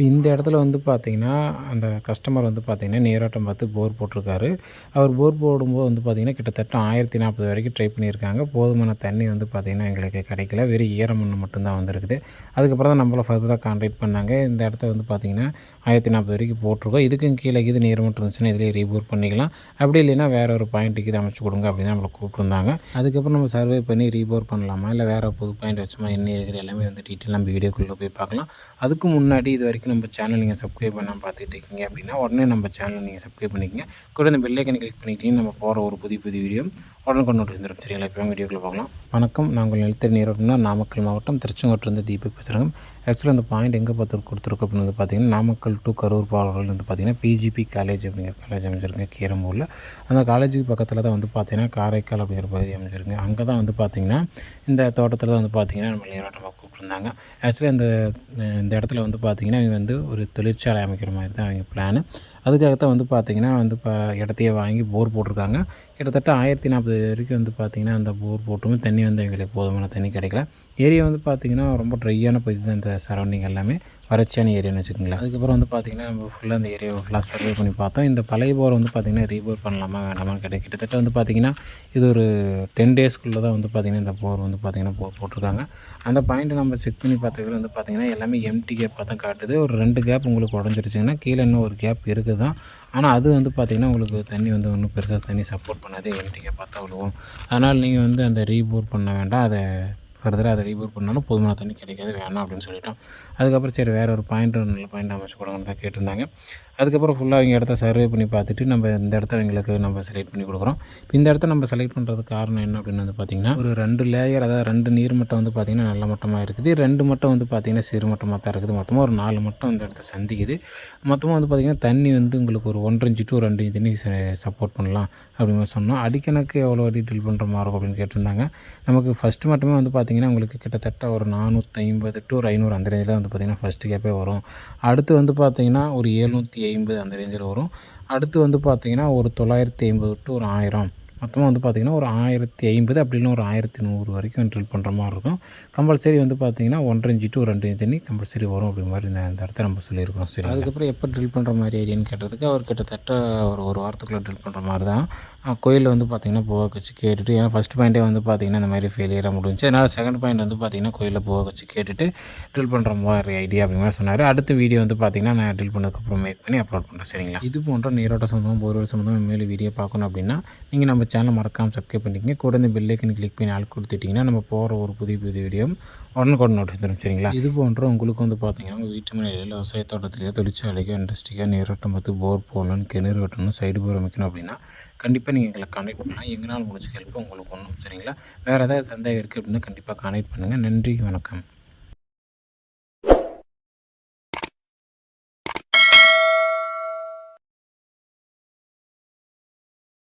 இப்போ இந்த இடத்துல வந்து பார்த்திங்கன்னா அந்த கஸ்டமர் வந்து பார்த்தீங்கன்னா நீரோட்டம் பார்த்து போர் போட்டிருக்காரு. அவர் போர் போடும்போது வந்து பார்த்திங்கன்னா கிட்டத்தட்ட ஆயிரத்தி நாற்பது வரைக்கும் ட்ரை பண்ணியிருக்காங்க. போதுமான தண்ணி வந்து பார்த்திங்கன்னா எங்களுக்கு கிடைக்கல. வெறும் ஈரமண் மட்டும்தான் வந்திருக்குது. அதுக்கப்புறம் தான் நம்மளை ஃபர்தராக கான்டாக்ட் பண்ணாங்க. இந்த இடத்த வந்து பார்த்திங்கன்னா ஆயிரத்தி நாற்பது வரைக்கும் போட்டிருக்கோம். இதுக்கும் கீழே இது நீர் மட்டும் இருந்துச்சுன்னா இதிலே ரீபோர் பண்ணிக்கலாம். அப்படி இல்லைன்னா வேற ஒரு பாயிண்ட்டுக்கு இது அமைச்சு கொடுங்க அப்படின்னு நம்மளை கூப்பிட்டுருந்தாங்க அதுக்கப்புறம் நம்ம சர்வே பண்ணி ரீபோர் பண்ணலாமா? இல்லை வேறு புது பாயிண்ட் வச்சுமா? என்ன இருக்கிற எல்லாமே வந்து டீட்டெயில் நம்ம வீடியோக்குள்ளே போய் பார்க்கலாம். அதுக்கு முன்னாடி இது வரைக்கும் நம்ம சேனல் நீங்கள் சப்ஸ்கிரைப் பண்ணாமல் பார்த்துட்டு இருக்கீங்க அப்படின்னா உடனே நம்ம சேனல் நீங்கள் சப்ஸ்கிரைப் பண்ணிக்கங்க. கூட இந்த பெல்லைக்கனை கிளிக் பண்ணிக்கிட்டீங்கன்னா நம்ம போகிற ஒரு புது புது வீடியோ உடனே கொண்டு வந்து வந்துடும் சரிங்களா இப்போ வீடியோக்குள்ளே பார்க்கலாம் வணக்கம். நாங்கள் உங்கள் நிலத்தடி நீரோட்டம்னா நாமக்கல் மாவட்டம். திருச்செங்கோட்டிலிருந்து தீபக் பேசுகிறோம் ஆக்சுவலாக அந்த பாயிண்ட் எங்கே பார்த்து கொடுத்துருக்கோம் அப்படின்னு வந்து பார்த்தீங்கன்னா நாமக்கல் டு கரூர் பாலர்கள் வந்து பார்த்தீங்கன்னா பிஜிபி காலேஜ் அப்படிங்கிற காலேஜ் அமைச்சிருங்க கீரம்பூரில். அந்த காலேஜுக்கு பக்கத்தில் தான் வந்து பார்த்தீங்கன்னா காரைக்கால் அப்படிங்கிற பகுதி அமைச்சிருங்க அங்கே தான் வந்து பார்த்திங்கன்னா இந்த தோட்டத்தில் தான் வந்து பார்த்தீங்கன்னா நம்ம நீரோட்டமாக கூப்பிட்டுருந்தாங்க. ஆக்சுவலி அந்த இந்த இடத்துல வந்து பார்த்திங்கன்னா வந்து ஒரு தொழிற்சாலை அமைக்கிற மாதிரி தான் அவங்க பிளானு அதுக்காகத்தான் வந்து பார்த்திங்கன்னா வந்து இப்போ இடத்தையே வாங்கி போர் போட்டிருக்காங்க. கிட்டத்தட்ட ஆயிரத்தி நாற்பது வரைக்கும் வந்து பார்த்திங்கன்னா அந்த போர் போட்டுமே தண்ணி வந்து எங்களுக்கு போதுமான தண்ணி கிடைக்கல. ஏரியா வந்து பார்த்திங்கன்னா ரொம்ப ட்ரையான பகுதி தான் இந்த சரௌண்டிங் எல்லாமே வறட்சியான ஏரியான்னு வச்சுக்கோங்களேன். அதுக்கப்புறம் வந்து பார்த்திங்கன்னா நம்ம ஃபுல்லாக அந்த ஏரியாவை ஃபுல்லாக சர்வே பண்ணி பார்த்தோம். இந்த பழைய போரை வந்து பார்த்திங்கன்னா ரீபோர் பண்ணலாமா வேண்டாமான்னு கிடையாது. கிட்டத்தட்ட வந்து பார்த்திங்கன்னா இது ஒரு டென் டேஸ்க்குள்ளே தான் வந்து பார்த்திங்கன்னா இந்த போர் வந்து பார்த்திங்கன்னா போர் போட்டிருக்காங்க. அந்த பாயிண்ட்டை நம்ம செக் பண்ணி பார்த்ததுக்கு வந்து பார்த்திங்கன்னா எல்லாமே எம்டி கேப்பாக தான் காட்டுது. ஒரு ரெண்டு கேப் உங்களுக்கு உடஞ்சிருச்சிங்கன்னா கீழே இன்னும் ஒரு கேப் இருக்குது. தான் ஆனால் அது வந்து பார்த்திங்கன்னா உங்களுக்கு தண்ணி வந்து ஒன்றும் பெருசாக தண்ணி சப்போர்ட் பண்ணாது என்டிக்கே பார்த்தா தான் விழுவும் அதனால் நீங்கள் வந்து அந்த ரீபோர் பண்ண வேண்டாம். அதை ஃபர்தராக அதை ரீபோர் பண்ணாலும் போதுமான தண்ணி கிடைக்காது வேணாம் அப்படின்னு சொல்லிட்டோம். அதுக்கப்புறம் சரி வேறு ஒரு பாயிண்ட் ஒரு நல்ல பாயிண்ட் அமைச்சு கொடுங்கன்னு தான் கேட்டிருந்தாங்க. அதுக்கப்புறம் ஃபுல்லாக அவங்க இடத்த சர்வே பண்ணி பார்த்துட்டு நம்ம இந்த இடத்த எங்களுக்கு நம்ம செலக்ட் பண்ணி கொடுக்குறோம். இப்போ இந்த இடத்த நம்ம செலக்ட் பண்ணுறதுக்கு காரணம் என்ன அப்படின்னு வந்து பார்த்திங்கன்னா ஒரு ரெண்டு லேயர் அதாவது ரெண்டு நீர் மட்டம் வந்து பார்த்திங்கன்னா நல்ல மட்டமாக இருக்குது. ரெண்டு மட்டம் வந்து பார்த்திங்கன்னா சிறு மட்டமாக தான் இருக்குது. மொத்தமாக ஒரு நாலு மட்டம் இந்த இடத்த சந்திக்குது. மொத்தமாக வந்து பார்த்திங்கன்னா தண்ணி வந்து உங்களுக்கு ஒரு ஒன்றரை டு ரெண்டு இன்ச்சு தண்ணி சப்போர்ட் பண்ணலாம் அப்படின்னு சொன்னோம். அடிக்கணக்கு எவ்வளோ டீட்டெயில் பண்ணுற மாதிரி இருக்கும் அப்படின்னு கேட்டிருந்தாங்க. நமக்கு ஃபஸ்ட்டு மட்டுமே வந்து பார்த்திங்கன்னா உங்களுக்கு கிட்டத்தட்ட ஒரு நானூற்றி ஐம்பது டு ஒரு ஐநூறு அந்த ரேஞ்சில் வந்து பார்த்திங்கன்னா ஃபஸ்ட்டு கேப்பே வரும். அடுத்து வந்து பார்த்திங்கன்னா ஒரு ஏழ்நூற்றி ஐம்பது அந்த ரேஞ்சில் வரும். அடுத்து வந்து பார்த்திங்கன்னா ஒரு தொள்ளாயிரத்தி ஐம்பது டு ஒரு ஆயிரம். மொத்தமாக வந்து பார்த்திங்கன்னா ஒரு ஆயிரத்தி ஐம்பது அப்படின்னு ஒரு ஆயிரத்தி நூறு வரைக்கும் ட்ரில் பண்ணுற மாதிரி இருக்கும். கம்பல்சரி வந்து பார்த்திங்கன்னா ஒன்றரை இன்ச்சு டு ரெண்டு இன்ச்சு தண்ணி கம்பல்சரி வரும் அப்படி மாதிரி இந்த இந்த இடத்த நம்ம சொல்லியிருக்கோம். சரி அதுக்கப்புறம் எப்போ ட்ரில் பண்ணுற மாதிரி ஐடியான்னு கேட்டதுக்கு அவர் கிட்டத்தட்ட ஒரு ஒரு வாரத்துக்குள்ளே ட்ரில் பண்ணுற மாதிரி தான். கோயிலில் வந்து பார்த்திங்கன்னா பூவை வச்சு கேட்டுட்டு ஏன்னா ஃபஸ்ட் பாயிண்ட்டே வந்து பார்த்திங்கன்னா இந்த மாதிரி ஃபெயிலியராக முடிஞ்சு அதனால் செகண்ட் பாயிண்ட் வந்து பார்த்திங்கன்னா கோயிலில் பூவை வச்சு கேட்டுட்டு ட்ரில் பண்ணுற மாதிரி ஐடியா அப்படிங்கிற மாதிரி சொன்னார். அடுத்த வீடியோ வந்து பார்த்திங்கன்னா நான் ட்ரில் பண்ணதுக்கப்புறம் மேக் பண்ணி அப்லோட் பண்ணுறேன் சரிங்களா? இது போன்ற நீரோட்ட சம்பந்தம் போர்வெல் சம்பந்தம் மேலும் வீடியோ பார்க்கணும் அப்படின்னா நீங்கள் நம்ம சேனல் மறக்காமல் சப்ஸ்கிரைப் பண்ணிக்கங்க. கூட இந்த பெல்லைக்கன் கிளிக் பண்ணி ஆள் கொடுத்துட்டிங்கன்னா நம்ம போகிற ஒரு புதிய புதிய வீடியோ உடனுக்குடன் நோட்டீஸ் தரும் சரிங்களா? இது போன்ற உங்களுக்கு வந்து பார்த்தீங்கன்னா உங்கள் வீட்டு மனையில் விவசாய தோட்டத்திலேயோ தொழிற்சாலைக்கோ இண்டஸ்ட்ரிக்கோ நீரோட்டம் பார்த்து போர் போடணும் கிணறு வெட்டணும் சைடு போர் அமைக்கணும் அப்படின்னா கண்டிப்பாக நீங்கள் எங்களை கான்டெக்ட் பண்ணலாம். எங்களால் முடிஞ்ச ஹெல்ப் உங்களுக்கு ஒன்றும் சரிங்களா? வேறு ஏதாவது சந்தேகம் இருக்குது அப்படின்னா கண்டிப்பாக கான்டெக்ட் பண்ணுங்கள் நன்றி வணக்கம்.